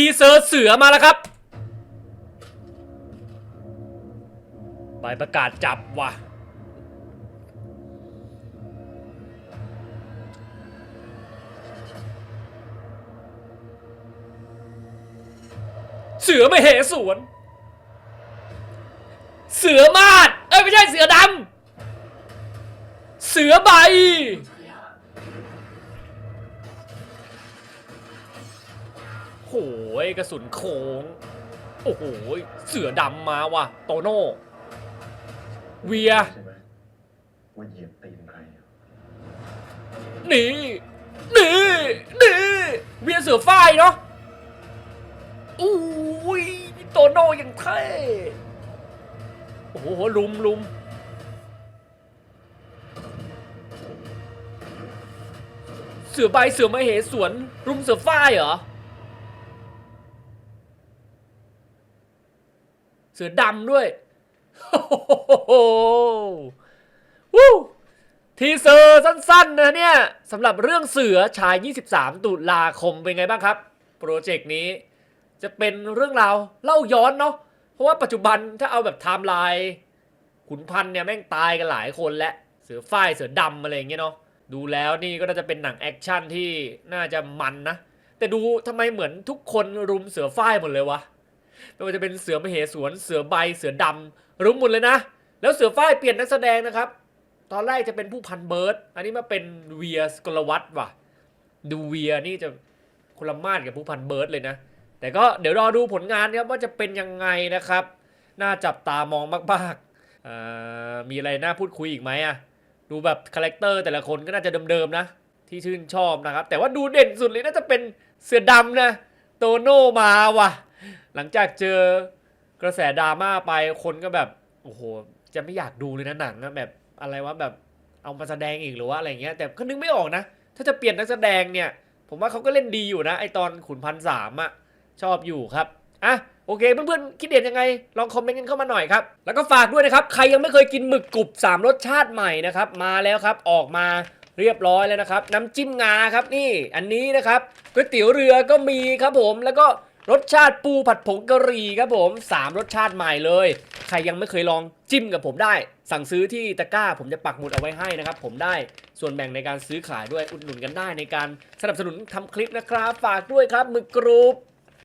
ทีเซอร์เสือมาแล้วครับ ใบประกาศจับว่ะ เสือไม่เหสวน เสือมาด เอ้ย ไม่ใช่เสือดำ เสือใบ โหยกระสุนโค้ง โอ้โหยเสือดำมาว่ะ โตโน่ เวีย ใช่ไหมว่าเหยียบตีนใครอะนี่นี่นี่เวียเสือฝ้ายเนาะอุ้ยโตโน่ยังเท่โอ้โหลุมลุมเสือใบเสือมาเหสวนรุมเสือฝ้ายเหรอ สือดำด้วยโอ้โหวู้ทีเซอร์สั้นๆนะเนี่ยสำหรับเรื่องเสือชาย 23 ตุลาคมเป็นไงบ้างครับ โปรเจกต์นี้จะเป็นเรื่องราวเล่าย้อนเนาะเพราะว่าปัจจุบันถ้าเอาแบบไทม์ไลน์ขุนพันเนี่ยแม่งตายกันหลายคนและเสือฝ้ายเสือดำอะไรอย่างเงี้ยเนาะดูแล้วนี่ก็น่าจะเป็นหนังแอคชั่นที่น่าจะมันนะ แต่ดูทำไมเหมือนทุกคนรุมเสือฝ้ายหมดเลยวะ ไม่ว่าจะเป็นเสือมเหสวนเสือใบเสือดำรุมหมดเลยนะ แล้วเสือฝ้ายเปลี่ยนนักแสดงนะครับ ตอนแรกจะเป็นผู้พันเบิร์ดอันนี้มาเป็นเวียสกลวัตว่ะ ดูเวียนี่จะคนละมาดกับผู้พันเบิร์ดเลยนะ แต่ก็เดี๋ยวรอดูผลงานครับว่าจะเป็นยังไงนะครับ น่าจับตามองมากๆมีอะไรน่าพูดคุยอีกไหมอะดูแบบคาแรคเตอร์แต่ละคนก็น่าจะเดิมๆนะ ที่ชื่นชอบนะครับ แต่ว่าดูเด่นสุดเลยน่าจะเป็นเสือดำนะ โตโน่มาว่ะ หลังจากเจอกระแสดราม่าไปคนก็แบบโอ้โหจะไม่อยากดูเลยนะหนังนะแบบอะไรวะแบบเอามาแสดงอีกหรือว่าอะไรเงี้ยแต่ก็นึกไม่ออกนะ ถ้าจะเปลี่ยนนักแสดงเนี่ย ผมว่าเขาก็เล่นดีอยู่นะ ไอตอนขุนพันสามอะชอบอยู่ครับอะโอเคเพื่อนๆคิดเห็นยังไง ลองคอมเมนต์กันเข้ามาหน่อยครับ แล้วก็ฝากด้วยนะครับ ใครยังไม่เคยกินหมึกกรุบ 3 รสชาติใหม่นะครับ มาแล้วครับออกมาเรียบร้อยแล้วนะครับ น้ำจิ้มงาครับนี่อันนี้นะครับก๋วยเตี๋ยวเรือก็มีครับผมแล้วก็ รสชาติปูผัดผงกะหรี่ครับผม 3 รสชาติใหม่เลย ใครยังไม่เคยลองจิ้มกับผมได้ สั่งซื้อที่ตะกร้าผมจะปักหมุดเอาไว้ให้นะครับ ผมได้ส่วนแบ่งในการซื้อขายด้วยอุดหนุนกันได้ในการสนับสนุนทำคลิปนะครับ ฝากด้วยครับมึกกรุบ